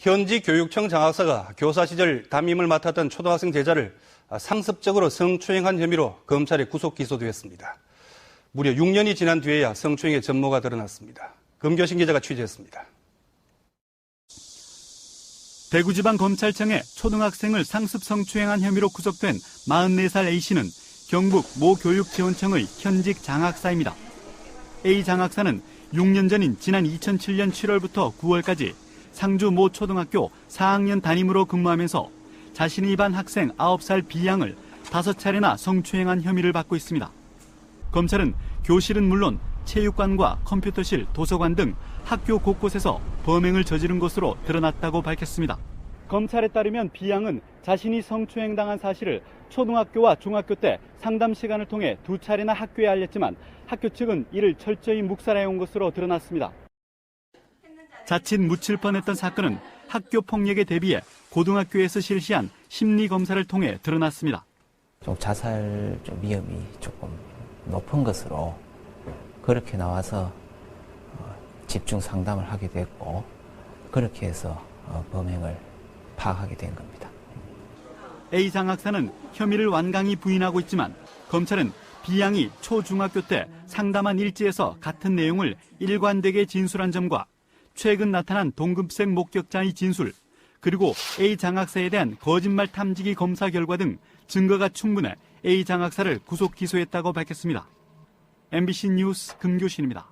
현지 교육청 장학사가 교사 시절 담임을 맡았던 초등학생 제자를 상습적으로 성추행한 혐의로 검찰에 구속 기소되었습니다. 무려 6년이 지난 뒤에야 성추행의 전모가 드러났습니다. 금교신 기자가 취재했습니다. 대구지방검찰청에 초등학생을 상습 성추행한 혐의로 구속된 44살 A씨는 경북 모 교육지원청의 현직 장학사입니다. A 장학사는 6년 전인 지난 2007년 7월부터 9월까지 상주 모 초등학교 4학년 담임으로 근무하면서 자신의 반 학생 9살 B양을 5차례나 성추행한 혐의를 받고 있습니다. 검찰은 교실은 물론 체육관과 컴퓨터실, 도서관 등 학교 곳곳에서 범행을 저지른 것으로 드러났다고 밝혔습니다. 검찰에 따르면 B양은 자신이 성추행당한 사실을 초등학교와 중학교 때 상담 시간을 통해 두 차례나 학교에 알렸지만 학교 측은 이를 철저히 묵살해 온 것으로 드러났습니다. 자칫 묻힐 뻔했던 사건은 학교 폭력에 대비해 고등학교에서 실시한 심리 검사를 통해 드러났습니다. 좀 자살 좀 위험이 조금 높은 것으로 그렇게 나와서 어, 집중 상담을 하게 됐고 그렇게 해서 어, 범행을 파악하게 된 겁니다. A 장 학사는 혐의를 완강히 부인하고 있지만 검찰은 B양이 초중학교 때 상담한 일지에서 같은 내용을 일관되게 진술한 점과 최근 나타난 동급생 목격자의 진술 그리고 A 장학사에 대한 거짓말 탐지기 검사 결과 등 증거가 충분해 A 장학사를 구속 기소했다고 밝혔습니다. MBC 뉴스 금교신입니다.